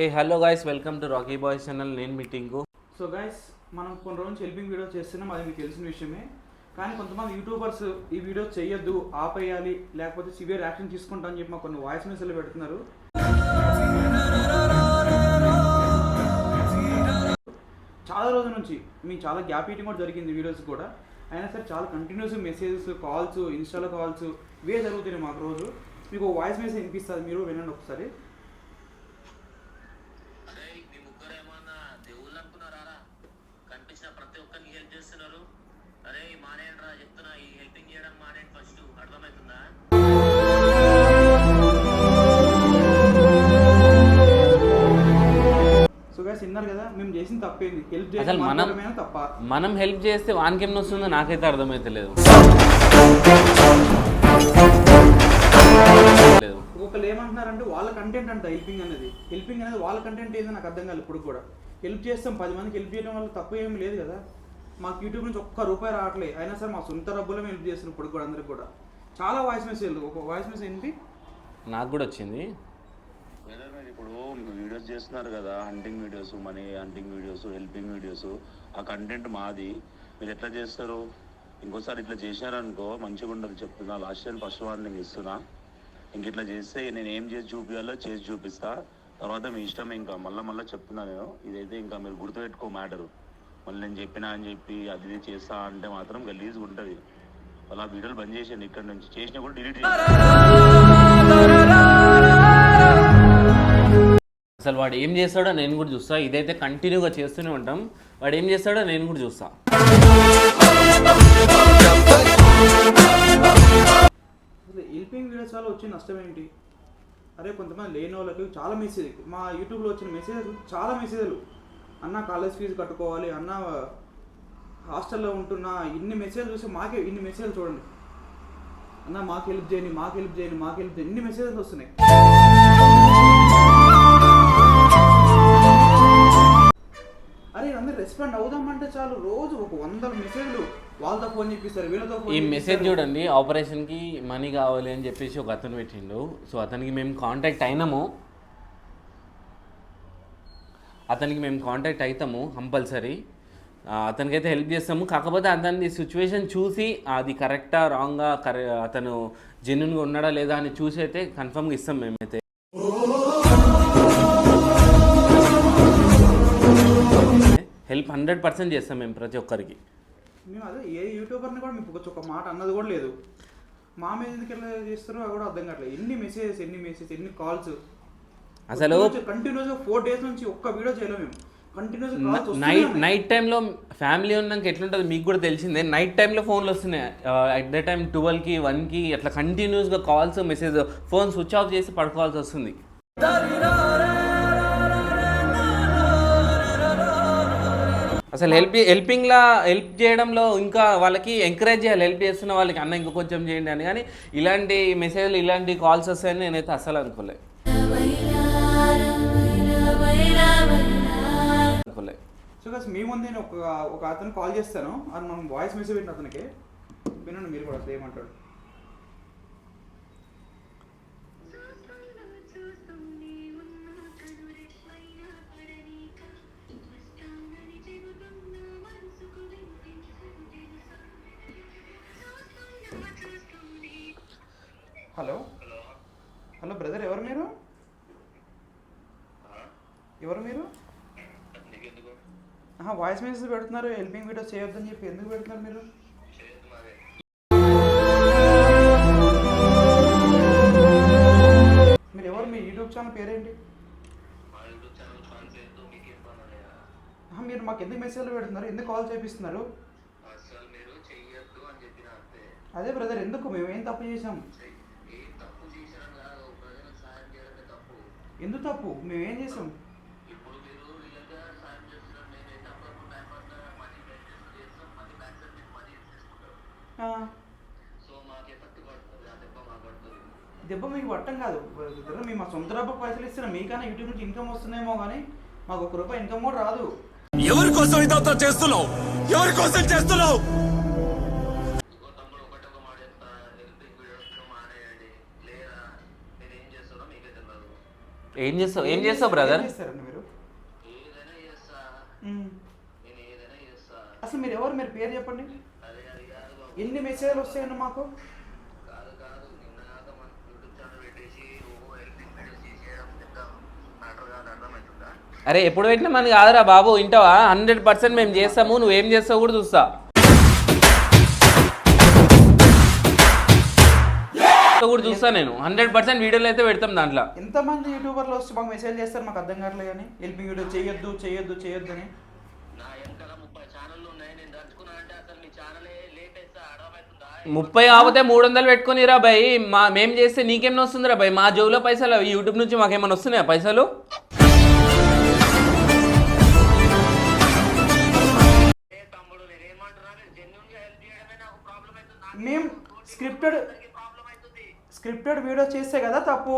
A hello guys welcome to Rocky boys channel నేను meeting so guys మనం కొన్ని రోజులు హెల్పింగ్ వీడియో చేస్తున్నాం. అది మీకు తెలిసిన విషయమే. కానీ కొంతమంది యూట్యూబర్స్ ఈ వీడియో చేయొద్దు ఆపేయాలి లేకపోతే సివియర్ యాక్షన్ తీసుకుంటా అని చెప్పి మాకు కొన్ని వాయిస్ మెసేజ్లు పెడుతున్నారు. చాలా రోజుల నుంచి మీ చాలా గ్యాప్ ఈటింగ్ కూడా జరిగింది వీడియోస్ కూడా. అయినా సరే చాలా కంటిన్యూస్ మెసేజెస్ కాల్స్ ఇన్స్టాలో కాల్స్ ఇవే జరుగుతున్నాయి మాకు రోజు. మీకు వాయిస్ మెసేజ్ వినిపిస్తుంది మీరు వినండి ఒకసారి. తప్పేంది. హెల్ప్ అసలు మనం- తప్ప. మనం హెల్ప్ చేస్తే వానికి ఏం వస్తుందో నాకైతే అర్థమైతలేదు లేదు. ఒకళ్ళు ఏమంటున్నారంటే వాళ్ళ కంటెంట్ అంట హెల్పింగ్ అనేది. హెల్పింగ్ అనేది వాళ్ళ కంటెంట్ ఏందో నాకు అర్థం కాలేదు ఇప్పుడు కూడా. హెల్ప్ చేస్తాం పది మందికి హెల్ప్ చేయడం వల్ల తప్పు ఏమీ లేదు కదా. మాకు యూట్యూబ్ నుంచి ఒక్క రూపాయి రావట్లేదు అయినా సరే మా సొంత డబ్బులు హెల్ప్ చేస్తున్నాం ఇప్పుడు కూడా అందరికి కూడా. చాలా వాయిస్ మెసేజ్ ఒక వాయిస్ మెసేజ్ ఏంటి? నాకు కూడా వచ్చింది. బ్రదర్ మీరు ఇప్పుడు వీడియోస్ చేస్తున్నారు కదా hunting videos money hunting videos helping videos ఆ కంటెంట్ మాది. మీరు ఎట్లా చేస్తారు? ఇంకోసారి ఇట్లా చేశారనుకో మంచిగా ఉండదు చెప్తున్నా. లాస్ట్ టైం ఫస్ట్ వార్నింగ్ ఇస్తున్నా. ఇంక ఇట్లా చేస్తే నేను ఏం చేసి చూపించాలో చేసి చూపిస్తా. తర్వాత మీ ఇష్టం ఇంకా మళ్ళీ మళ్ళీ చెప్తున్నా నేను. ఇదైతే ఇంకా మీరు గుర్తుపెట్టుకో మ్యాటరు మళ్ళీ నేను చెప్పినా అని చెప్పి అది ఇది చేస్తా అంటే మాత్రం గలీజ్గా ఉంటుంది. అలా వీడియోలు బంద్ చేసాను ఇక్కడ నుంచి చేసినా కూడా డిలీట్ అసలు వాడు ఏం చేస్తాడో నేను కూడా చూస్తా. ఇదైతే కంటిన్యూగా చేస్తూనే ఉంటాం. వాడు ఏం చేస్తాడో నేను కూడా చూస్తా. అసలు హెల్పింగ్ వీడియోస్ వల్ల వచ్చే నష్టం ఏంటి? అరే కొంతమంది లేని వాళ్ళకి చాలా మెసేజ్ మా యూట్యూబ్లో వచ్చిన మెసేజ్ చాలా మెసేజ్లు అన్న కాలేజ్ ఫీజు కట్టుకోవాలి అన్న హాస్టల్లో ఉంటున్నా ఇన్ని మెసేజ్ చూసి మాకే ఇన్ని మెసేజ్లు చూడండి. అన్న మాకు హెల్ప్ చేయండి మాకు హెల్ప్ చేయండి మాకు హెల్ప్ చేయండి. ఇన్ని మెసేజెస్ వస్తున్నాయి. రెస్పాండ్ అవుదామంటే చాలు. రోజు ఒక వందల మెసేజ్లు వాళ్ళతో ఫోన్ చేపిస్తారు వీళ్ళతో ఫోన్ ఈ మెసేజ్. చూడండి ఆపరేషన్కి మనీ కావాలి అని చెప్పేసి ఒక అతను పెట్టిండు. సో అతనికి మేము కాంటాక్ట్ అయినాము. అతనికి మేము కాంటాక్ట్ అవుతాము కంపల్సరీ అతనికైతే హెల్ప్ చేస్తాము. కాకపోతే అతని సిచ్యువేషన్ చూసి అది కరెక్టా రాంగా కరె అతను జెన్యున్గా ఉన్నాడా లేదా అని చూసి అయితే కన్ఫర్మ్గా ఇస్తాం మేమైతే. హెల్ప్ హండ్రెడ్ పర్సెంట్ చేస్తాం మేము ప్రతి ఒక్కరికి. మేము అదే ఏ యూట్యూబర్ని కూడా మీకు ఒక మాట అన్నది కూడా లేదు. మా మీద ఎందుకు ఎట్లా చేస్తారో అది కూడా అర్థం కావట్లేదు. ఎన్ని మెసేజెస్ ఎన్ని మెసేజ్ ఎన్ని కాల్స్ అసలు కంటిన్యూస్ ఫోర్ డేస్ నుంచి ఒక్క వీడియో చేయలేము మేము. కంటిన్యూస్ కాల్స్ నైట్ నైట్ టైంలో ఫ్యామిలీ ఉన్నాక ఎట్లుంటుంది మీకు కూడా తెలిసిందే. నైట్ టైంలో ఫోన్లు వస్తున్నాయి. అట్ ద టైం ట్వెల్వ్కి వన్కి అట్లా కంటిన్యూస్గా calls message phone switch off చేసి పడుకోవాల్సి వస్తుంది. అసలు హెల్ప్ హెల్పింగ్లా హెల్ప్ చేయడంలో ఇంకా వాళ్ళకి ఎంకరేజ్ చేయాలి. హెల్ప్ చేస్తున్న వాళ్ళకి అన్న ఇంకా కొంచెం చేయండి అని. కానీ ఇలాంటి మెసేజ్లు ఇలాంటి కాల్స్ వస్తాయని నేనైతే అస్సలు అనుకోలే. అనుకోలే. సో కాస్ మీ ముందు నేను ఒక ఒక అతను కాల్ చేస్తాను. అది మనం వాయిస్ మెసేజ్ పెట్టిన అతనికి. వినండి మీరు కూడా అసలు ఏమంటాడు? హలో. హలో. బ్రదర్ ఎవరు మీరు? ఎవరు మీరు? వాయిస్ మెసేజ్ పెడుతున్నారు హెల్పింగ్ వీడియోస్ చేయొద్దని చెప్పి ఎందుకు పెడుతున్నారు మీరు? మీరు. ఎవరు మీ యూట్యూబ్ ఛానల్ పేరేంటి? మీరు మాకు ఎందుకు మెసేజ్లు పెడుతున్నారు ఎందుకు కాల్ చేపిస్తున్నారు? అదే బ్రదర్ ఎందుకు? మేము ఏం తప్పు చేసాం సో మాకు ఎఫెక్ట్ పడుతుంది. ఆ దెబ్బ మాకు పట్టం కాదు. మేము మా సొంత డబ్బు పైసలు ఇస్తున్నాం మీకన్నా యూట్యూబ్ నుంచి ఇన్కమ్ వస్తుందేమో కానీ మాకు ఒక రూపాయి ఇన్కమ్ కూడా రాదు. ఎవరి కోసం ఇదంతా చేస్తున్నావు? ఎవరి కోసం చేస్తున్నావు? ఏం చేస్తావు? ఏం చేస్తావు బ్రదర్ చేస్తారండి మీరు? అసలు మీరు ఎవరు? మీరు పేరు చెప్పండి. ఎన్ని మెసేజ్లు వస్తాయండి మాకు? అరే ఎప్పుడు పెట్టినా మనకి కాదురా బాబు. వింటావా? హండ్రెడ్ పర్సెంట్ మేము చేస్తాము. నువ్వేం చేస్తావు కూడా చూస్తా. కూడా చూస్తా నేను. హండ్రెడ్ పర్సెంట్ వీడియోలు అయితే పెడతాం దాంట్లో. ఎంతమంది యూట్యూబర్లు వస్తే మాకు మెసేజ్ చేస్తారు మాకు అర్థం కావట్లేదు కానీ హెల్పింగ్ వీడియో చేయొద్దు చేయొద్దు చేయొద్దు అని. ముప్పై కాకపోతే మూడు వందలు పెట్టుకునిరా భయ్ మా మేము చేస్తే నీకేమైనా వస్తుందిరా భయ్ మా జోబులో పైసలు అవి యూట్యూబ్ నుంచి మాకేమైనా వస్తున్నాయా పైసలు? మేము స్క్రిప్టెడ్ స్క్రిప్టెడ్ వీడియో చేస్తే కదా తప్పు.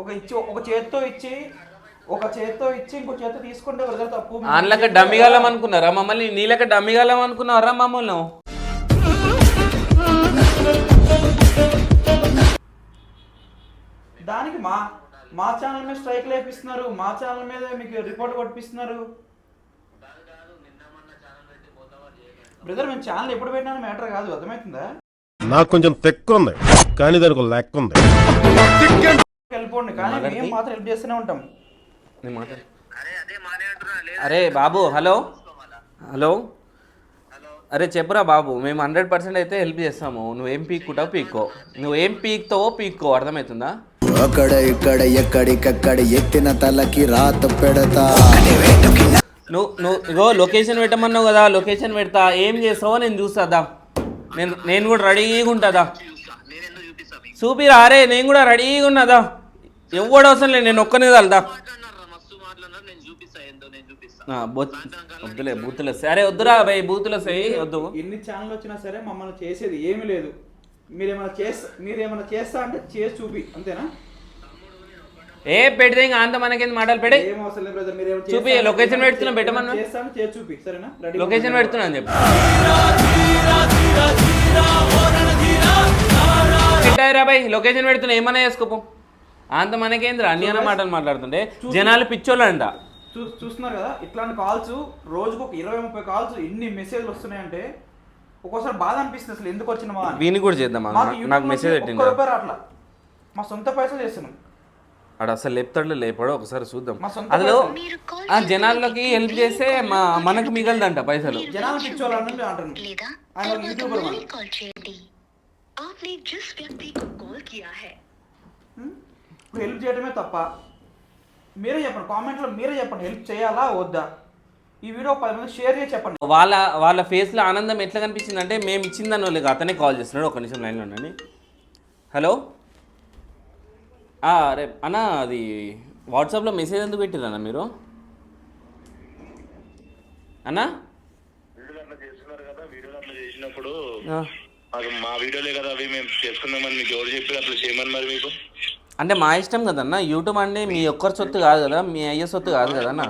ఒక ఇచ్చి ఒక చేత్తో ఇచ్చి ఒక చేత్తో ఇచ్చి ఇంకో చేత్తో తీసుకుంటే బ్రదర్ తప్పు? అందులోకి డమ్మిగాలం అనుకున్నారా? మమ్మల్ని నీళ్ళకి డమ్మిగాలం అనుకున్నారా మమ్మల్ని? దానికి మా మా ఛానల్ మీద స్ట్రైక్ లేపిస్తున్నారు. మా ఛానల్ మీద మీకు రిపోర్ట్ కొట్టిస్తున్నారు కాదు కాదు బ్రదర్ మేము ఛానల్ ఎప్పుడు పెట్టినా మ్యాటర్ కాదు. అర్థమవుతుందా? నాకు కొంచెం తెక్కు ఉంది కానీ దానికి ఒక లెక్క ఉంది. వెళ్ళిపోండి కానీ మేము మాత్రం హెల్ప్ చేస్తూనే ఉంటాం. నేను మాట్లాడు. అరే బాబు హలో? హలో? అరే చెప్పురా బాబు మేము హండ్రెడ్ పర్సెంట్ అయితే హెల్ప్ చేస్తాము. నువ్వేం పీక్కుంటావు పీక్కో. నువ్వేం పీక్తావో పీక్కో అర్థమవుతుందా అక్కడ ఇక్కడ ఎక్కడికక్కడ ఎత్తిన తలకి రాత పెడతా. నువ్వు నువ్వు ఇగో లొకేషన్ పెట్టమన్నావు కదా లొకేషన్ పెడతా. ఏం చేస్తావో నేను చూస్తాదా నేను నేను కూడా రెడీగా ఉంటుందా చూపిరా అరే నేను కూడా రెడీగా ఉన్నదా ఎవడు అవసరం లేదు నేను ఒక్కనే వెళ్దా మాట్లాడినారా? మస్తు మాట్లాడినారు నేను చూపిస్తా ఏందో నేను చూపిస్తా. ఆ, బొత్- వద్దులే బూతులు వస్తాయి. అరే వద్దురా భయ్ బూతులు వస్తాయి. వద్దు. ఎన్ని ఛానల్ వచ్చినా సరే మమ్మల్ని చేసేది ఏమీ లేదు. మీరేమైనా చేస్తా మీరేమైనా చేస్తా అంటే చేసి చూపి అంతేనా? ఏ పెడితే ఇంకా అంత మనకేంది మాటలు పెడే. చూపి, లొకేషన్ పెడుతున్నా, పెట్టమన్నా. చేస్తా అంటే చేసి చూపి సరేనా? రెడీ లొకేషన్ పెడుతున్నా అని చెప్పి. లొకేషన్ పెడుతున్నా ఏమన్నా చేసుకోపో. అంత మనకేంద్రా అన్ని అన్న మాటలు మాట్లాడుతుంటే. జనాలు పిచ్చోళ్ళు అంట చూ చూస్తున్నారు కదా ఇట్లాంటి కాల్స్ రోజుకు ఒక ఇరవై ముప్పై కాల్స్ ఎన్ని మెసేజ్లు వస్తున్నాయంటే ఒక్కోసారి బాధ అనిపిస్తుంది అసలు ఎందుకు వచ్చిన. వీని కూడా చేద్దామా మాకు నాకు మెసేజ్ పెట్టింది రావట్లా. మా సొంత పైసలు చేస్తున్నాం. ఆడు అసలు లేపుతాడు లేపాడు ఒకసారి చూద్దాం. అందులో ఆ జనాల్లోకి హెల్ప్ చేస్తే మా మనకు మిగలదంట పైసలు. హెల్ప్ చేయడమే తప్ప మీరే చెప్పండి కామెంట్లో మీరే చెప్పండి. హెల్ప్ చేయాలా వద్దా? ఈ వీడియో పది మంది షేర్ చేసి చెప్పండి. వాళ్ళ వాళ్ళ ఫేస్లో ఆనందం ఎట్లా కనిపించింది అంటే మేము ఇచ్చిందని వాళ్ళకి అతనే కాల్ చేస్తున్నాడు. ఒక నిమిషం లైన్లో ఉండండి. హలో అరే అన్న అది వాట్సాప్లో మెసేజ్ ఎందుకు పెట్టిరన్న మీరు? అన్నా? వీడియోలు అట్లా చేస్తున్నారు కదా వీడియోలు అట్లా చేసినప్పుడు మా వీడియోలే కదా అవి మేము చేసుకున్నామని మీకు ఎవరు చెప్పారు అట్లా చేయమని మరి మీకు? అంటే మా ఇష్టం కదన్న యూట్యూబ్ అంటే మీ ఒక్కరి సొత్తు కాదు కదా మీ అయ్య సొత్తు కాదు కదన్న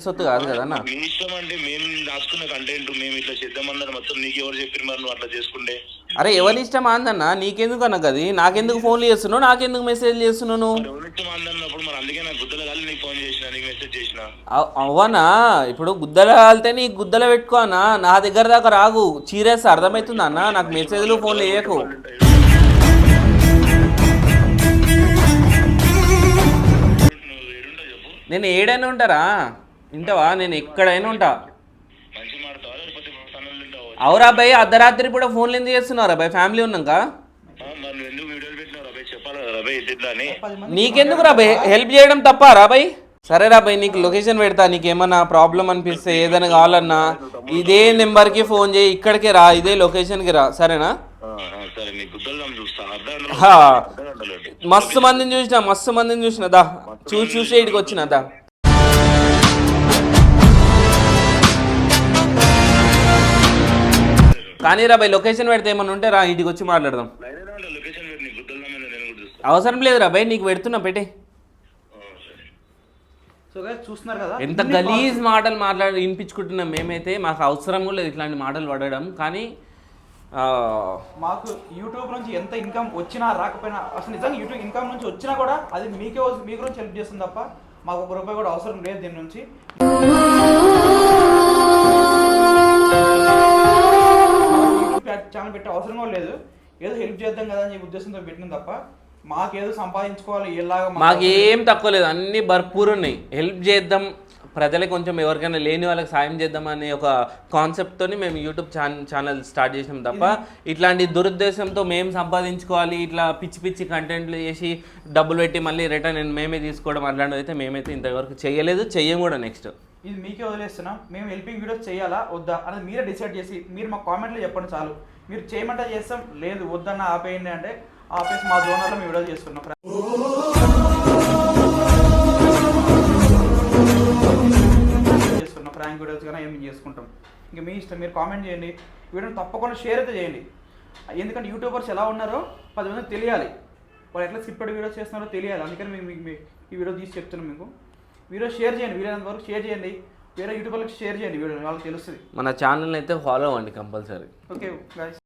సొత్తు కాదు కదన్న మీ ఇష్టం అంటే మేము రాసుకున్న కంటెంట్ మేము ఇట్లా చేద్దామన్నారు మొత్తం నీకు ఎవరు చెప్పారు మరి నువ్వు అట్లా చేసుకుంటే? అరే ఎవరి ఇష్టం అందన్న నీకెందుకు అన్న అది నాకెందుకు ఫోన్లు చేస్తున్నావు? నాకెందుకు మెసేజ్ చేస్తున్నావు నువ్వు? ఎవరి ఇష్టం అందన్నప్పుడు మరి అందుకే నాకు గుద్దల కాదు నీకు ఫోన్ చేసిన నీకు మెసేజ్ చేసిన. అవ్- అవ్వనా? ఇప్పుడు గుద్దల కాలితే నీ గుద్దల పెట్టుకో అన్న. నా దగ్గర దాకా రాగు చీరేస్తా అర్థమవుతుందా అన్న? నాకు మెసేజ్లు ఫోన్లు వేయకు నువ్వు ఏడుంటో చెప్పు. నేను ఏడైనా ఉంటారా? వింటావా? నేను ఎక్కడైనా ఉంటా. అవురా భయ్ అర్ధరాత్రి కూడా ఫోన్లు ఎందుకు చేస్తున్నారా భయ్ ఫ్యామిలీ ఉన్నాక? నీకెందుకు రా భయ్ హెల్ప్ చేయడం తప్ప రా భయ్ సరే రా భయ్ నీకు లొకేషన్ పెడతా. నీకు ఏమన్నా ప్రాబ్లం అనిపిస్తే ఏదైనా కావాలన్నా ఇదే నెంబర్కి ఫోన్ చేయి. ఇక్కడికి రా ఇదే లొకేషన్కి రా. సరేనా? మస్తు మందిని చూసిన మస్తు మందిని చూసిన. దా చూసి చూసి ఇడికి వచ్చిన దా. కానీ రా భయ్ లొకేషన్ పెడితే ఏమన్నా ఉంటే రా ఇంటికి వచ్చి మాట్లాడదాం. అవసరం లేదు రా భయ్ నీకు పెడుతున్నా పెట్టి. చూస్తున్నారు కదా ఎంత గలీజ్ మాటలు మాట్లాడి వినిపించుకుంటున్నాం మేమైతే మాకు అవసరం లేదు ఇట్లాంటి మాటలు పడడం. కానీ మాకు యూట్యూబ్ నుంచి ఎంత ఇన్కమ్ వచ్చినా రాకపోయినా అసలు నిజంగా యూట్యూబ్ ఇన్కమ్ నుంచి వచ్చినా కూడా అది మీకే మీ గురించి హెల్ప్ చేస్తుంది తప్ప మాకు ఒక రూపాయి కూడా అవసరం లేదు దీని నుంచి. అవసరం కూడా లేదు. ఏదో హెల్ప్ చేద్దాం కదా అని ఉద్దేశంతో పెట్టింది తప్ప మాకేదో సంపాదించుకోవాలి ఎలాగా మాకు ఏం తక్కువ లేదు. అన్ని భర్పూర్ ఉన్నాయి. హెల్ప్ చేద్దాం. ప్రజలకు కొంచెం ఎవరికైనా లేని వాళ్ళకి సాయం చేద్దాం అనే ఒక కాన్సెప్ట్తోని మేము యూట్యూబ్ ఛానల్ ఛానల్ స్టార్ట్ చేసినాం తప్ప ఇట్లాంటి దురుద్దేశంతో మేము సంపాదించుకోవాలి ఇట్లా పిచ్చి పిచ్చి కంటెంట్లు చేసి డబ్బులు పెట్టి మళ్ళీ రిటర్న్ మేమే తీసుకోవడం అట్లాంటివి అయితే మేమైతే ఇంతవరకు చేయలేదు. చెయ్యం కూడా నెక్స్ట్ ఇది మీకే వదిలేస్తున్నాం. మేము హెల్పింగ్ వీడియోస్ చేయాలా? వద్దా? అనేది మీరే డిసైడ్ చేసి మీరు మా కామెంట్లో చెప్పండి చాలు. మీరు చేయమంటే చేస్తాం లేదు వద్దన్న ఆపేయండి అంటే ఆపేసి మా జోనర్లో మేము వీడియో చేసుకున్నాం చేసుకున్నాం ఫ్రాంక్ వీడియోస్ కానీ ఏమి చేసుకుంటాం. ఇంకా మీ ఇష్టం మీరు కామెంట్ చేయండి. వీడియోని తప్పకుండా షేర్ అయితే చేయండి. ఎందుకంటే యూట్యూబర్స్ ఎలా ఉన్నారో పది మందికి తెలియాలి. వాళ్ళు ఎట్లా స్కిప్పెడ్ వీడియోస్ చేస్తున్నారో తెలియాలి. అందుకని మీకు మీ- ఈ వీడియో తీసి చెప్తున్నాం మీకు. వీడియో షేర్ చేయండి వీలైనంత వరకు షేర్ చేయండి. వేరే యూట్యూబర్లకు షేర్ చేయండి వీడియో వాళ్ళకి తెలుస్తుంది. మన ఛానల్ అయితే ఫాలో అవ్వండి కంపల్సరీ. ఓకే